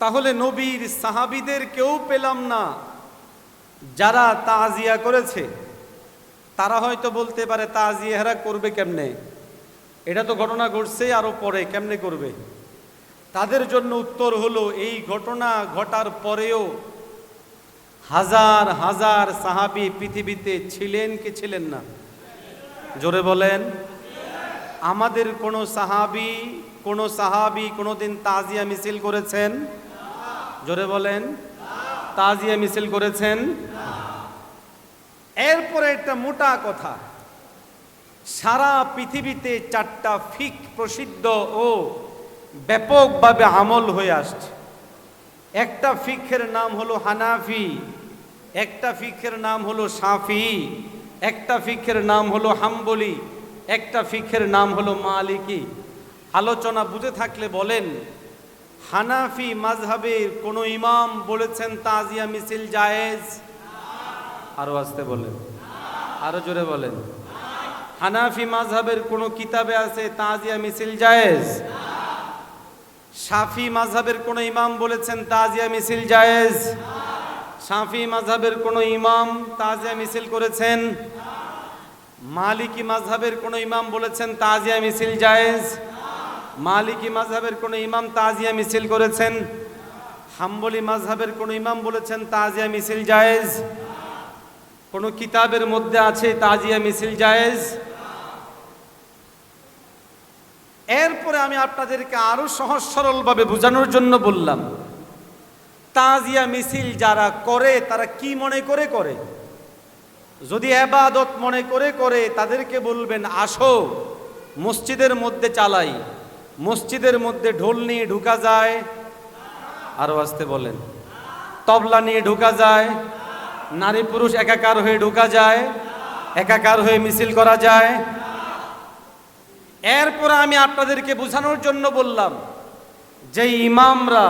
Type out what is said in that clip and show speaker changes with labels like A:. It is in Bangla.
A: তাহলে নবীর সাহাবিদের কেউ পেলাম না। যারা তাজিয়া করেছে, তারা হয়তো বলতে পারে তাজিয়াহারা করবে কেমনে? এটা তো ঘটনা ঘটছে আরও পরে, কেমনে করবে? তাদের জন্য উত্তর হলো, এই ঘটনা ঘটার পরেও হাজার হাজার সাহাবি পৃথিবীতে ছিলেন কি ছিলেন না? জোরে বলেন। আমাদের কোনো সাহাবি কোনো সাহাবি কোনোদিন তাজিয়া মিছিল করেছেন? জোরে বলেন। তাজিয়া মিছিল করেছেন। এরপরে একটা মোটা কথা। সারা পৃথিবীতে চারটা ফিক প্রসিদ্ধ ও ব্যাপকভাবে আমল হয়ে আসছে। একটা ফিকের নাম হলো হানাফি, একটা ফিকের নাম হলো সাফি, একটা ফিকের নাম হলো হাম্বলি, একটা ফিকের নাম হলো মালিকি। আলোচনা বুঝে থাকলে বলেন হানাফি মাযহাবের কোনো ইমাম বলেছেন তাজিয়া মিছিল জায়েজ? আরও আসতে বলেন। আরও জোরে বলেন। হানাফি মাযহাবের কোনো কিতাবে আছে তাজিয়া মিছিল জায়েজ? শাফি মাযহাবের কোনো ইমাম বলেছেন তাজিয়া মিছিল জায়েজ? শাফি মাযহাবের কোনো ইমাম তাজিয়া মিছিল করেছেন? মালিকি মাযহাবের কোনো ইমাম বলেছেন তাজিয়া মিছিল জায়েজ? মালিকি মাযহাবের কোনো ইমাম তাজিয়া মিছিল করেছেন? হাম্বলি মাযহাবের কোনো ইমাম বলেছেন, তাজিয়া মিছিল জায়েজ? কোন কিতাবের মধ্যে আছে তাজিয়া মিছিল জায়েজ? এরপরে আমি আপনাদেরকে আরও সহজ সরলভাবে বোঝানোর জন্য বললাম, তাজিয়া মিছিল যারা করে, তারা কি মনে করে করে? যদি এবাদত মনে করে করে, তাদেরকে বলবেন, আসো, মসজিদের মধ্যে চালাই। মসজিদের মধ্যে ঢোল নিয়ে ঢুকা যায়। আরও আসতে বলেন। তবলা নিয়ে ঢুকা যায়। নারী পুরুষ একাকার হয়ে ঢুকা যায়। একাকার হয়ে মিছিল করা যায়। এরপর আমি আপনাদেরকে বোঝানোর জন্য বললাম, যে ইমামরা